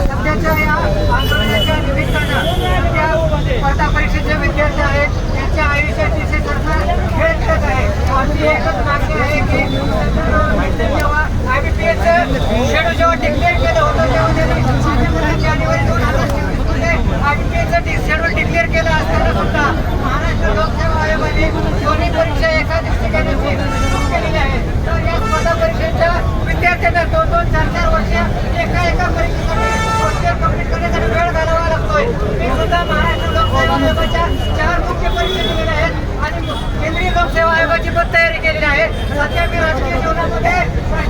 सध्याच्या या आंदोलनाच्या निमित्तानं त्या स्पर्धा विद्यार्थी आहेत त्यांच्या आयुष्याची सरकार खेळ आहे आमची एकच आहे की जेव्हा डिक्लेअर केलं सेवा आयोगाची पण तयारी केलेली आहे. सध्या मी राजकीय जीवनामध्ये